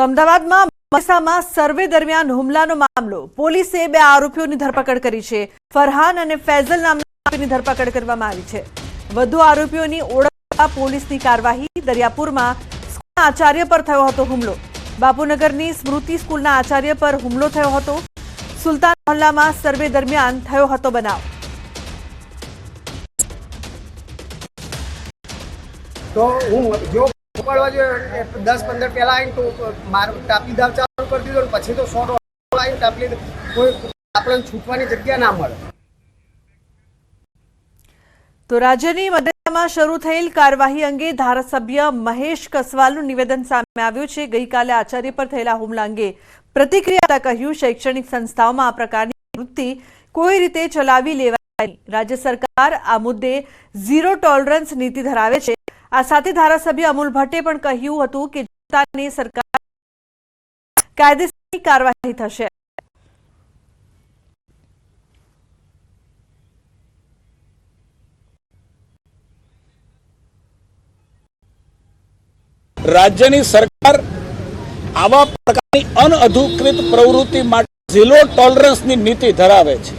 તો અમદાવાદમાં મસામાં સર્વે દરમિયાન હુમલાનો મામલો. પોલીસે બે આરોપીઓની ધરપકડ કરી છે. ફરહાન અને ફૈઝલ નામના આરોપીની ધરપકડ કરવામાં આવી છે. વધુ આરોપીઓની ઓળખવા પોલીસની કાર્યવાહી દરિયાપુરમાં આચાર્ય પર થયો હતો હુમલો. બાપુનગરની સ્મૃતિ સ્કૂલના આચાર્ય પર હુમલો થયો હતો. સુલતાન મહોલ્લામાં સર્વે દરમિયાન થયો હતો બનાવ. તો હું જો દસ પંદર પહેલા આવીને માર ટાપી દાવ ચાલુ કરી દીધો પછી તો સો આવીને ટાપી કોઈ આપણને છૂટવાની જગ્યા ના મળે. તો રાજ્યની મધ્યમાં શરૂ થયેલ કાર્યવાહી અંગે ધારાસભ્ય મહેશ કસવાલનું નિવેદન સામે આવ્યું છે. ગઈકાલે આચાર્ય પર થયેલા હુમલા અંગે પ્રતિક્રિયા કહ્યું, શૈક્ષણિક સંસ્થાઓમાં આ પ્રકારની વૃત્તિ કોઈ રીતે ચલાવી લેવાય રાજ્ય સરકાર આ મુદ્દે ઝીરો ટોલરન્સ નીતિ ધરાવે છે. આ સાથે ધારાસભ્ય અમૂલ ભટ્ટે પણ કહ્યું હતું કે જનતાની સરકાર કાયદેસરની કાર્યવાહી થશે. રાજ્યની સરકાર આવા પ્રકારની અનઅધિકૃત પ્રવૃત્તિ માટે ઝીરો ટોલરન્સની નીતિ ધરાવે છે.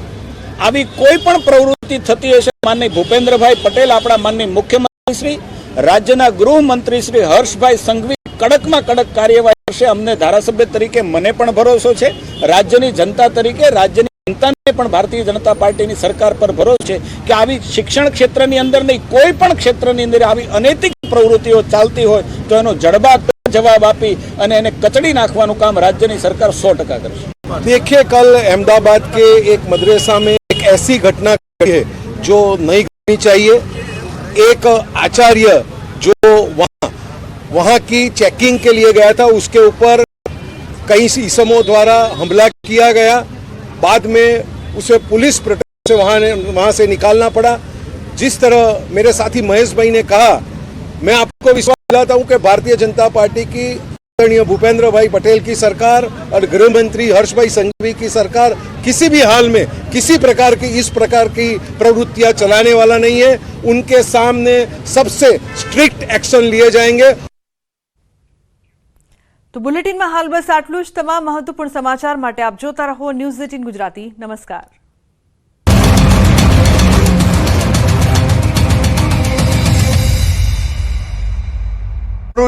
આવી કોઈ પણ પ્રવૃત્તિ થતી હશે માનની ભૂપેન્દ્રભાઈ પટેલ આપણા માનની મુખ્યમંત્રી શ્રી રાજ્યના ગૃહમંત્રી શ્રી હર્ષભાઈ સંઘવી કડકમાં કડક કાર્યવાહી કરશે અમને ધારાસભ્ય તરીકે મને પણ ભરોસો છે રાજ્યની જનતા તરીકે રાજ્યની જનતાને પણ ભારતીય જનતા પાર્ટીની સરકાર પર ભરોસો છે કે આવી શિક્ષણ ક્ષેત્રની અંદર નહીં કોઈ પણ ક્ષેત્રની અંદર આવી અનૈતિક પ્રવૃત્તિઓ ચાલતી હોય તો એનો જડબા જવાબ આપી અને એને કચડી નાખવાનું કામ રાજ્યની સરકાર સો ટકા કરશે देखिए कल अहमदाबाद के एक मदरसा में एक ऐसी घटना घटी है जो नहीं घटनी चाहिए एक आचार्य जो वहाँ वहाँ की चेकिंग के लिए गया था, उसके ऊपर कई ईसमों द्वारा हमला किया गया। बाद में उसे पुलिस प्रोटेक्शन से वहाँ वहाँ से निकालना पड़ा। जिस तरह मेरे साथी महेश भाई ने कहा, मैं आपको विश्वास दिलाता हूँ कि भारतीय जनता पार्टी की भूपेंद्र भाई पटेल की सरकार और गृह मंत्री हर्ष भाई संघवी की सरकार किसी भी हाल में किसी प्रकार की इस प्रकार की प्रवृत्तियां चलाने वाला नहीं है उनके सामने सबसे स्ट्रिक्ट एक्शन लिए जाएंगे તો બુલેટિનમાં હાલ બસ આટલું જ તમામ મહત્વપૂર્ણ સમાચાર માટે આપ જોતા રહો ન્યૂઝ એટીન ગુજરાતી નમસ્કાર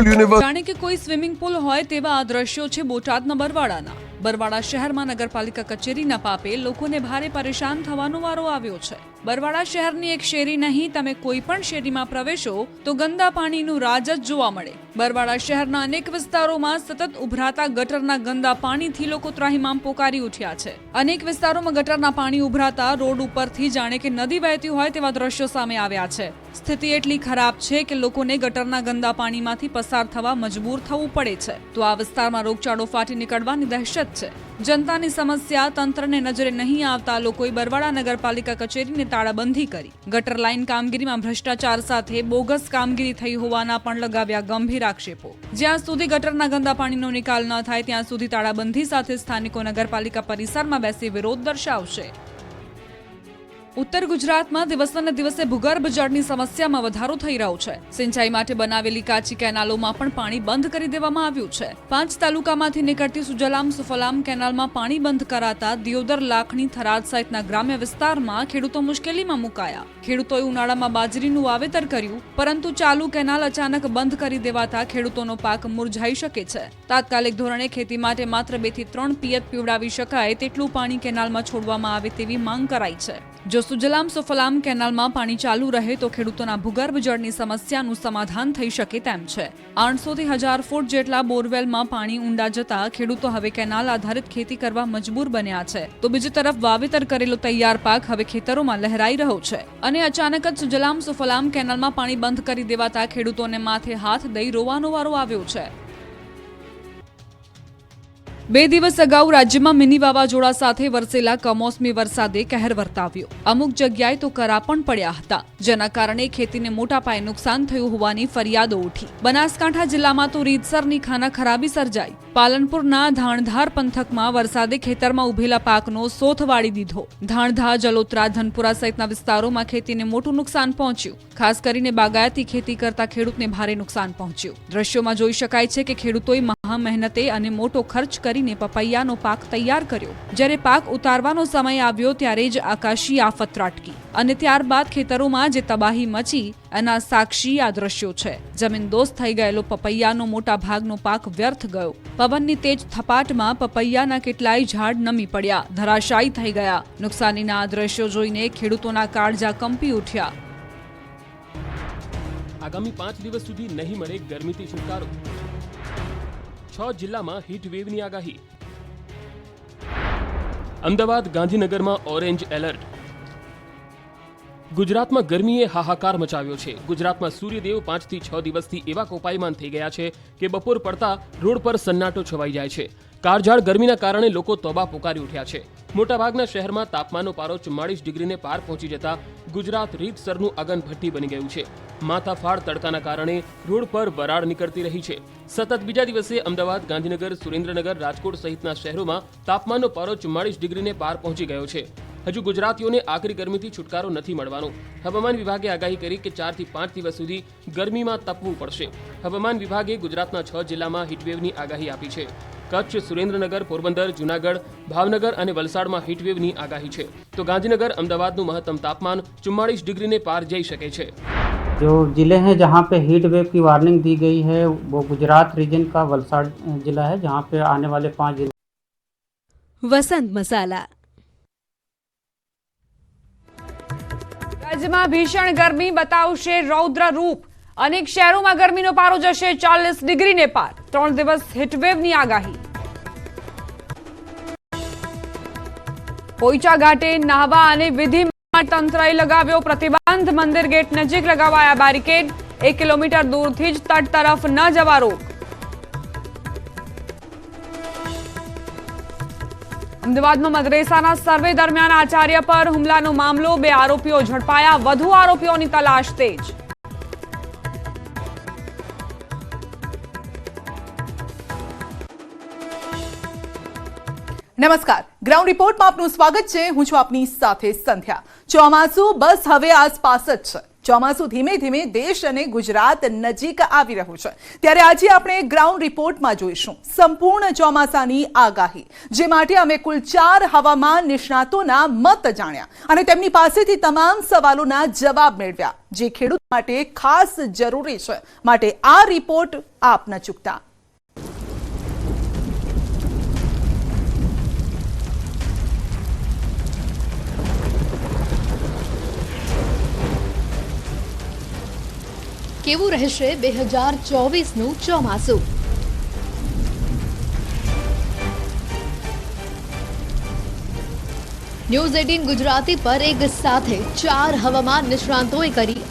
જાણે કે કોઈ સ્વિમિંગ પુલ હોય તેવા આ દ્રશ્યો છે બોટાદના બરવાડાના. બરવાડા શહેરમાં નગરપાલિકા કચેરીના પાપે લોકોને ભારે પરેશાન થવાનો વારો આવ્યો છે. બરવાડા શહેરની એક શેરી નહીં, તમે કોઈ પણ શેરીમાં પ્રવેશો તો ગંદા પાણીનું રાજ જ જોવા મળે. બરવાડા શહેરના અનેક વિસ્તારોમાં સતત ઉભરાતા ગટરના ગંદા પાણીથી લોકો ત્રાહિમામ પોકારી ઉઠ્યા છે. અનેક વિસ્તારોમાં ગટરના પાણી ઉભરાતા રોડ ઉપરથી જાણે કે નદી વહેતી હોય તેવા દ્રશ્યો સામે આવ્યા છે. સ્થિતિ એટલી ખરાબ છે કે લોકોને ગટરના ગંદા પાણીમાંથી પસાર થવા મજબૂર થવું પડે છે. તો આ વિસ્તારમાં રોગચાળો ફાટી નીકળવાની દહેશત છે. જનતાની સમસ્યા, તંત્રને નજરે નહીં આવતા લોકોએ બરવાડા નગરપાલિકા કચેરીને તાળાબંધી કરી. ગટર લાઇન કામગીરીમાં ભ્રષ્ટાચાર સાથે બોગસ કામગીરી થઈ હોવાના પણ લગાવ્યા ગંભીર આક્ષેપો. જ્યાં સુધી ગટરના ગંદા પાણીનો નિકાલ ન થાય, ત્યાં સુધી તાળાબંધી સાથે સ્થાનિકો નગરપાલિકા પરિસરમાં બેસી વિરોધ દર્શાવશે. ઉત્તર ગુજરાતમાં દિવસને દિવસે ભૂગર્ભ જળની સમસ્યામાં વધારો થઈ રહ્યો છે. સિંચાઈ માટે બનાવેલી કાચી કેનાલોમાં પણ પાણી બંધ કરી દેવામાં આવ્યું છે. પાંચ તાલુકામાંથી નીકળતી સુજલામ સુફલામ કેનાલમાં પાણી બંધ કરાતા દિયોદર લાખણી થરાદ સહિતના ગ્રામ્ય વિસ્તારમાં ખેડૂતો મુશ્કેલીમાં મુકાયા. ખેડૂતોએ ઉનાળામાં બાજરીનું વાવેતર કર્યું, પરંતુ ચાલુ કેનાલ અચાનક બંધ કરી દેવાતા ખેડૂતોનો પાક મુરઝાઈ શકે છે. તાત્કાલિક ધોરણે ખેતી માટે માત્ર બેથી ત્રણ પિયત પીવડાવી શકાય તેટલું પાણી કેનાલમાં છોડવામાં આવે તેવી માંગ કરાઈ છે. જો સુજલામ સુફલામ કેનાલમાં પાણી ચાલુ રહે તો ખેડૂતોના ભૂગર્ભ જળની સમસ્યાનું સમાધાન થઈ શકે તેમ છે. આઠસોથી હજાર ફૂટ જેટલા બોરવેલમાં પાણી ઊંડા જતા ખેડૂતો હવે કેનાલ આધારિત ખેતી કરવા મજબૂર બન્યા છે. તો બીજી તરફ વાવેતર કરેલો તૈયાર પાક હવે ખેતરોમાં લહેરાઈ રહ્યો છે. અને અચાનક જ સુજલામ સુફલામ કેનાલમાં પાણી બંધ કરી દેવાતા ખેડૂતોને માથે હાથ દઈ રોવાનો વારો આવ્યો છે. બે દિવસ અગાઉ રાજ્યમાં મિની વાવાઝોડા સાથે વરસેલા કમોસમી વરસાદે કહેર વર્તાવ્યો. અમુક જગ્યાએ તો કરા પણ પડ્યા હતા, જેના કારણે ખેતીને મોટા પાયે નુકસાન થયું હોવાની ફરિયાદો ઉઠી. બનાસકાંઠા જિલ્લામાં તો રીતસરની ખાના ખરાબી સર્જાઈ. પાલનપુરના ધાણધાર પંથકમાં વરસાદે ખેતરમાં ઉભેલા પાકનો સોથ વાળી દીધો. ધાણધા જલોત્રા, ધનપુરા સહિતના વિસ્તારોમાં ખેતીને મોટું નુકસાન પહોંચ્યું. ખાસ કરીને બાગાયતી ખેતી કરતા ખેડૂતને ભારે નુકસાન પહોંચ્યું. દ્રશ્યોમાં જોઈ શકાય છે કે ખેડૂતોએ મહા મહેનતે અને મોટો ખર્ચ કરીને પપૈયાનો પાક તૈયાર કર્યો. જ્યારે પાક ઉતારવાનો સમય આવ્યો ત્યારે જ આકાશી આફત ત્રાટકી. અને ત્યારબાદ ખેતરોમાં જે તબાહી મચી એના સાક્ષી આ દ્રશ્યો છે. જમીનદોસ્ત થઈ ગયેલો પપૈયાનો મોટા ભાગનો પાક વ્યર્થ ગયો. પવનની તેજ થપાટમાં પપૈયાના કેટલાય ઝાડ નમી પડ્યા. ધરાશાયી થઈ ગયા. નુકસાનીના આ દ્રશ્યો જોઈને ખેડૂતોના કાળજા કંપી ઉઠ્યા. આગામી પાંચ દિવસ સુધી નહીં મળે ગરમીથી છુટકારો. છ જિલ્લામાં હીટ વેવની આગાહી. અમદાવાદ ગાંધીનગરમાં ઓરેન્જ એલર્ટ ગુજરાતમાં ગરમીએ હાહાકાર મચાવ્યો છે. ગુજરાતમાં સૂર્યદેવ પાંચથી છ દિવસથી એવા કોપાયમાન થઈ ગયા છે કે બપોર પડતા રોડ પર સન્નાટો છવાઈ જાય છે. કાળઝાળ ગરમીના કારણે લોકો તોબા પોકારી ઉઠ્યા છે. મોટાભાગના શહેરમાં તાપમાનનો પારો ચુમ્માળીસ ડિગ્રીને પાર પહોંચી જતા ગુજરાત રીતસરનું અગનભઠ્ઠી બની ગયું છે. માથાફાડ તડકાના કારણે રોડ પર વરાળ નીકળતી રહી છે. સતત બીજા દિવસે અમદાવાદ, ગાંધીનગર, સુરેન્દ્રનગર, રાજકોટ સહિતના શહેરોમાં તાપમાનનો પારો ચુમ્માળીસ ડિગ્રીને પાર પહોંચી ગયો છે. હજુ ગુજરાતીઓને આકરી ગરમીથી છુટકારો નથી મળવાનો હવામાન વિભાગે આગાહી કરી કે ચારથી પાંચ દિવસ સુધી ગરમીમાં તપવું પડશે હવામાન વિભાગે ગુજરાતના છ જિલ્લામાં હીટવેવની આગાહી આપી છે કચ્છ સુરેન્દ્રનગર પોરબંદર જૂનાગઢ ભાવનગર અને વલસાડમાં હીટવેવની આગાહી છે તો ગાંધીનગર અમદાવાદનું મહત્તમ તાપમાન ચુમ્માળીસ ડિગ્રીને પાર જઈ શકે છે जो ज़िले हैं जहाँ पे हीट वेव की वार्निंग दी गई है वो गुजरात रीजन का वलसाड ज़िला है जहाँ पे आने वाले पाँच दिन વસંત મસાલા રાજ્યમાં ભીષણ ગરમી બતાવશે રૌદ્ર રૂપ અનેક શહેરોમાં ગરમીનો પારો જશે ચાલીસ ડિગ્રીને પાર. ત્રણ દિવસ હીટવેવની આગાહી. પોઈચા ઘાટે નાહવા અને વિધિ તંત્રએ લગાવ્યો પ્રતિબંધ. મંદિર ગેટ નજીક લગાવાયા બેરિકેડ. એક કિલોમીટર દૂરથી જ તટ તરફ ન જવા રોક. અમદાવાદમાં મદરેસાના સર્વે દરમિયાન આચાર્ય પર હુમલાનો મામલો, બે આરોપીઓ ઝડપાયા, વધુ આરોપીઓની તલાશ તેજ નમસ્કાર. ગ્રાઉન્ડ રિપોર્ટમાં આપનું સ્વાગત છે. હું છું આપની સાથે સંધ્યા. ચોમાસું બસ હવે આસપાસ જ છે. ચોમાસું ધીમે ધીમે દેશ અને ગુજરાત નજીક આવી રહ્યું છે. ત્યારે આજે આપણે ગ્રાઉન્ડ રિપોર્ટમાં જોઈશું. સંપૂર્ણ ચોમાસાની આગાહી, જે માટે અમે કુલ ચાર હવામાન નિષ્ણાતોના મત જાણ્યા અને તેમની પાસેથી તમામ સવાલોના જવાબ મેળવ્યા. જે ખેડૂત માટે ખાસ જરૂરી છે. માટે આ રિપોર્ટ આપ ન ચૂકતા. કેવું રહેશે બે હજાર ચોવીસનું ચોમાસું? ન્યૂઝ એટીન ગુજરાતી પર એક સાથે ચાર હવામાન નિષ્ણાંતોએ કરી